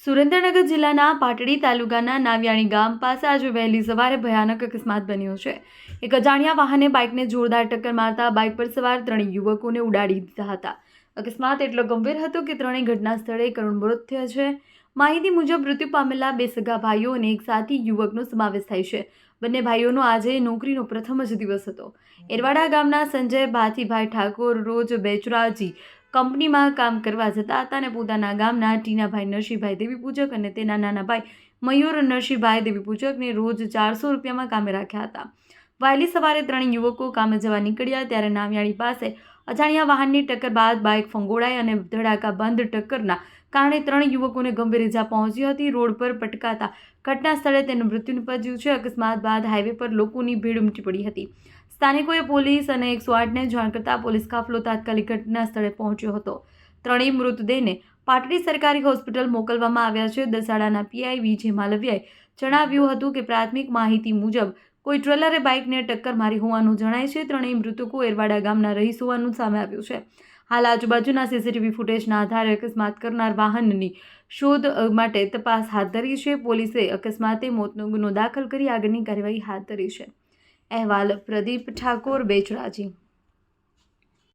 સુરેન્દ્રનગર જિલ્લાના પાટડી તાલુકાના નાવિયાણી ગામ પાસે આજે વહેલી સવારે ભયાનક અકસ્માત બન્યો છે. એક અજાણ્યા વાહને બાઇકને જોરદાર ટક્કર મારતા બાઇક પર સવાર ત્રણ યુવકોને ઉડાડી દીધા હતા. અકસ્માત એટલો ગંભીર હતો કે ત્રણેય ઘટના સ્થળે કરુણ મૃત થયા છે. માહિતી મુજબ મૃત્યુ પામેલા બે સગા ભાઈઓ અને એક સાથી યુવકનો સમાવેશ થાય છે. બંને ભાઈઓનો આજે નોકરીનો પ્રથમ જ દિવસ હતો. એરવાડા ગામના સંજય ભાથીભાઈ ઠાકોર રોજ બેચરાજી કંપનીમાં કામ કરવા જતા હતા અને પોતાના ગામના ટીનાભાઈ નરસિંહભાઈ દેવી પૂજક અને તેના નાના ભાઈ મયુર નરસિંહભાઈ દેવી પૂજકને રોજ ચારસો રૂપિયામાં કામે રાખ્યા હતા. વહેલી સવારે ત્રણ યુવકો કામે જવા નીકળ્યા ત્યારે નામિયાળી પાસે અજાણ્યા વાહનની ટક્કર બાદ બાઇક ફંગોળાઈ અને ધડાકા બંધ ટક્કરના કારણે ત્રણ યુવકોને ગંભીર ઇજા પહોંચી હતી. રોડ પર પટકાતા ઘટના સ્થળે તેનું મૃત્યુ નિપજ્યું છે. અકસ્માત બાદ હાઈવે પર લોકોની ભીડ ઉમટી પડી હતી. સ્થાનિકોએ પોલીસ અને એકસો આઠને જાણ કરતાં પોલીસ કાફલો તાત્કાલિક ઘટના સ્થળે પહોંચ્યો હતો. ત્રણેય મૃતદેહને પાટડી સરકારી હોસ્પિટલ મોકલવામાં આવ્યા છે. દસાડાના પીઆઈ વિજય માલવિયાએ જણાવ્યું હતું કે પ્રાથમિક માહિતી મુજબ કોઈ ટ્રેલરે બાઇકને ટક્કર મારી હોવાનું જણાય છે. ત્રણેય મૃતકો એરવાડા ગામના રહીશ હોવાનું સામે આવ્યું છે. હાલ આજુબાજુના સીસીટીવી ફૂટેજના આધારે અકસ્માત કરનાર વાહનની શોધ માટે તપાસ હાથ ધરી છે. પોલીસે અકસ્માતે મોતનો ગુનો દાખલ કરી આગળની કાર્યવાહી હાથ ધરી છે. અહેવાલ પ્રદીપ ઠાકોર બેચરાજી